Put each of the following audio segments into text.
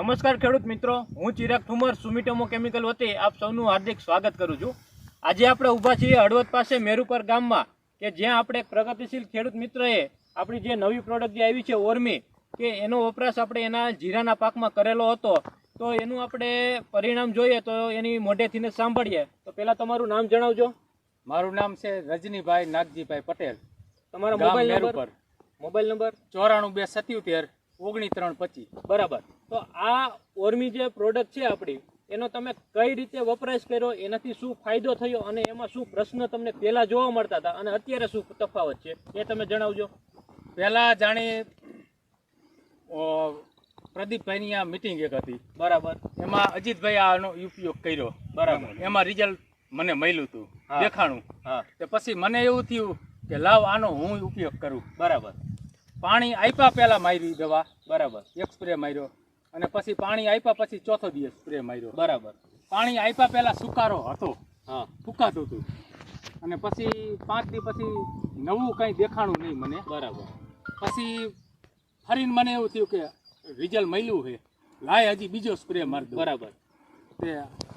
નમસ્કાર ખેડૂત મિત્રો હું ચિરાગ ઠુમર સુમિટોમો કેમિકલ વતી આપ સૌનું હાર્દિક સ્વાગત કરું છું. આજે આપણે ઊભા છીએ હળવદ પાસે મેરુપર ગામમાં કે જ્યાં આપણે એક પ્રગતિશીલ ખેડૂત મિત્રએ આપણી જે નવી પ્રોડક્ટ જે આવી છે ઓર્મી કે એનો વપરાશ આપણે એના જીરાના પાકમાં કરેલો હતો તો એનું આપણે પરિણામ જોઈએ તો એની મોઢેથીને સાંભળીએ. તો પહેલાં તમારું નામ જણાવજો. મારું નામ છે રજનીભાઈ નાગજીભાઈ પટેલ. તમારો મોબાઈલ નંબર? Mobile number? ચોરાણું બે સત્યોતેર ઓગણી ત્રણ પચીસ. બરાબર. તો આ ઓર્મી જે પ્રોડક્ટ છે આપણી એનો તમે કઈ રીતે વપરાશ કર્યો એનાથી શું ફાયદો થયો અને એમાં શું પ્રશ્ન તમને પહેલા જોવા મળતા હતા અને અત્યારે શું તફાવત છે એ તમે જણાવજો. પહેલા જાણે પ્રદીપભાઈની આ મિટિંગ એક હતી. બરાબર. એમાં અજીતભાઈ આનો ઉપયોગ કર્યો. બરાબર. એમાં રિઝલ્ટ મને મળ્યું હતું. દેખાણું. હા. તે પછી મને એવું થયું કે લાવ આનો હું ઉપયોગ કરું. બરાબર. પાણી આપ્યા પહેલા મારી દવા બરાબર એક સ્પ્રે માર્યો. અને પછી પાણી આપ્યા પછી ચોથો દિવસ સ્પ્રે માર્યો બરાબર. પાણી આપ્યા પહેલા સુકારો હતો હા. ફૂકાતું હતું. અને પછી પાંચ દી પછી નવું કંઈ દેખાણું નહીં મને. બરાબર. પછી ફરીને મને એવું થયું કે રિઝલ્ટ મળ્યું છે. લાય હજી બીજો સ્પ્રે મારી બરાબર. તે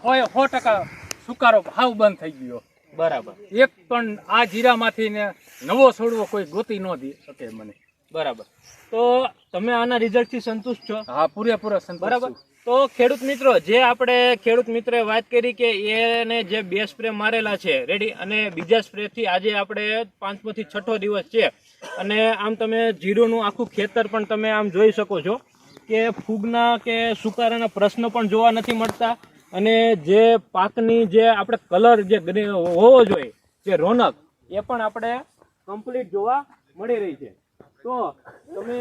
હોય સો ટકા સુકારો ભાવ બંધ થઈ ગયો. બરાબર. એક પણ આ જીરામાંથી ને નવો છોડવો કોઈ ગોતી ન દે શકે મને. બરાબર. તો તમે આના રિઝલ્ટથી સંતુષ્ટ છો? હા પૂરેપૂરો બરાબર. તો ખેડૂત મિત્રો જે આપણે ખેડૂત મિત્રે વાત કરી કે એને જે બે સ્પ્રે મારેલા છે રેડી અને બીજા સ્પ્રેથી આજે આપણે પાંચમોથી છઠ્ઠો દિવસ છે. અને આમ તમે જીરોનું આખું ખેતર પણ તમે આમ જોઈ શકો છો કે ફૂગના કે સુકારાના પ્રશ્નો પણ જોવા નથી મળતા. અને જે પાકની જે આપણે કલર જે હોવો જોઈએ જે રોનક એ પણ આપણે કમ્પ્લીટ જોવા મળી રહી છે. તો તમે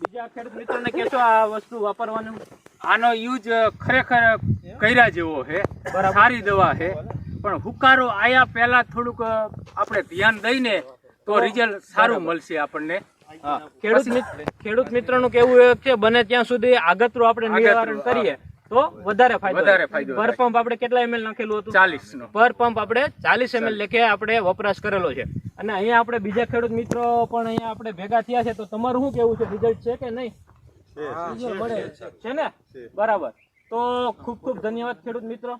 બીજા ખેડૂત મિત્રોને કહેશો આ વસ્તુ વાપરવાનું. આનો યુઝ ખરેખર કર્યા જેવો છે સારી દવા છે પણ હુકારો આયા પહેલા થોડુંક આપણે ધ્યાન દઈને તો રિઝલ્ટ સારું મળશે આપણને. ખેડૂત મિત્ર ખેડૂત મિત્રનું કેવું છે બને ત્યાં સુધી આગતરું આપણે નિવારણ કરીએ. તો વધારે ફાયદો વધારે ફાયદો પર પંપ આપણે કેટલા એમએલ નાખેલું હતું? ચાલીસ નો પર પંપ આપણે ચાલીસ એમએલ લેખે આપણે વપરાશ કરેલો છે. અને અહીંયા આપણે બીજા ખેડૂત મિત્રો પણ અહીંયા આપણે ભેગા થયા છે તો તમારું શું કેવું છે? રિઝલ્ટ છે કે નહીં? છે ને? બરાબર. તો ખૂબ ખૂબ ધન્યવાદ ખેડૂત મિત્રો.